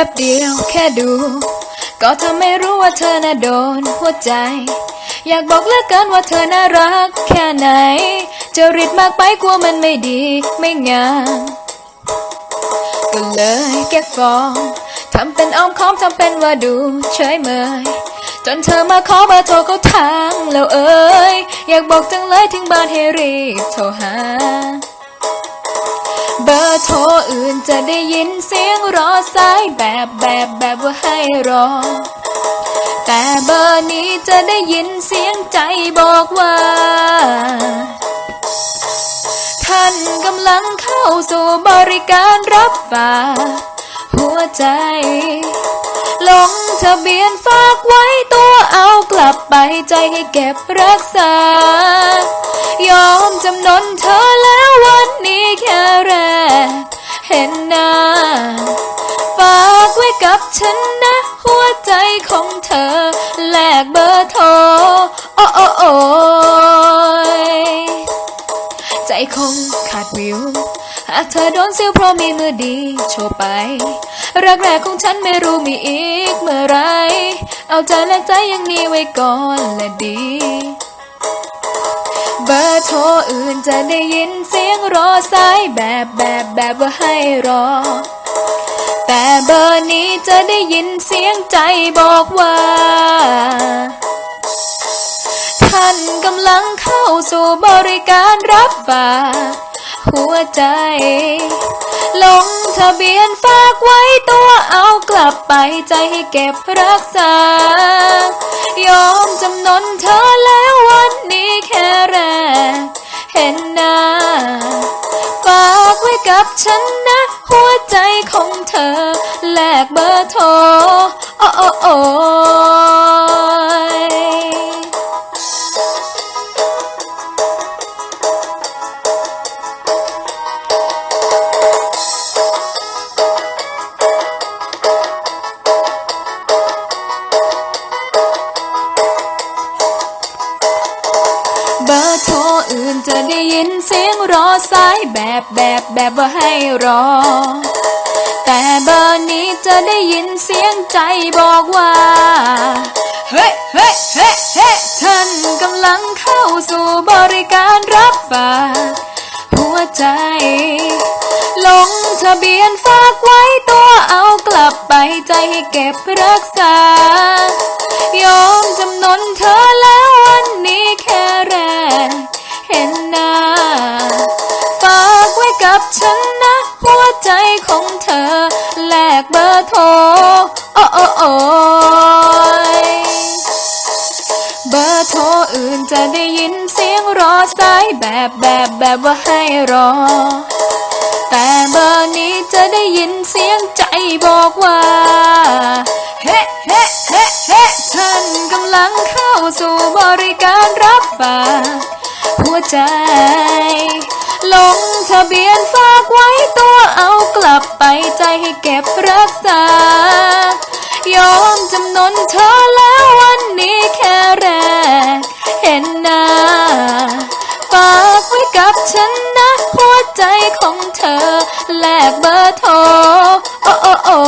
แวบเดียวแค่ดู ก็ทำให้รู้ว่าเธอน่ะโดนหัวใจ อยากบอกเหลือเกินว่าเธอน่ารักแค่ไหนจริตมากไปกลัวมันไม่ดีไม่งามก็เลยแก้ฟองทำเป็นอ้อมค้อมทำเป็นว่าดูเฉยเมยจนเธอมาขอเบอร์โทรเขาทางแล้วเอ้ยอยากบอกจังเลยถึงบ้านให้รีบโทรหา เบอร์โทรอื่นจะได้ยินเสียง รอสายแบบแบบแบบว่าให้รอ แต่เบอร์นี้จะได้ยินเสียงใจบอกว่า ท่านกำลังเข้าสู่บริการรับฝากหัวใจ ลงทะเบียนฝากไว้ตัวเอากลับไปใจให้เก็บรักษา ยอมจำนนเธอแล้ววันนี้แค่แรกเห็ ฉันนะหัวใจของเธอ แลกเบอร์โทร โอ้โอ้โอ้ยใจคงขาดวิว หากเธอโดนซิวเพราะมีมือดีโชว์ไป รักแรกของฉันไม่รู้มีอีกเมื่อไร เอาใจและใจอยังนี้ไว้ก่อนและดี เบอร์โทรอื่นจะได้ยินเสียงรอสายแบบแบบแบบว่าให้รอ แต่เบอร์นี้จะได้ยินเสียงใจบอกว่า ท่านกำลังเข้าสู่บริการรับฝากหัวใจ ลงทะเบียนฝากไว้ตัวเอากลับไปใจให้เก็บรักษา ยอมจำนนเธอแล้ววันนี้แค่แรก เห็นหน้า ฝากไว้กับฉันนะ หัวใจของเธอ แลกเบอร์โทรโอ้โอ้โอ้ อื่นจะได้ยินเสียงรอสายแบบแบบแบบว่าให้รอ แต่เบอร์นี้จะได้ยินเสียงใจบอกว่า เฮ้เฮ้เฮ้เฮ้ท่านกำลังเข้าสู่บริการรับฝากหัวใจ ลงทะเบียนฝากไว้ตัวเอากลับไปใจให้เก็บรักษายอมจำนนเธอ แลกเบอร์โทรโอ้โอ้โอ้ยเบอร์โทรอื่นจะได้ยินเสียงรอสายแบบแบบแบบว่าให้รอ แต่เบอร์นี้จะได้ยินเสียงใจบอกว่า เฮ้เฮ้เฮ้เฮ้ท่านกำลังเข้าสู่บริการรับฝากหัวใจลงทะเบียนฝากไว้ตัวเอากลับไปใจให้ นเธอแล้ววันนี้แค่แรก เห็นหน้าฝากไว้กับฉันนะ หัวใจของเธอแลกเบอร์โทรโอ้โอ้โอ้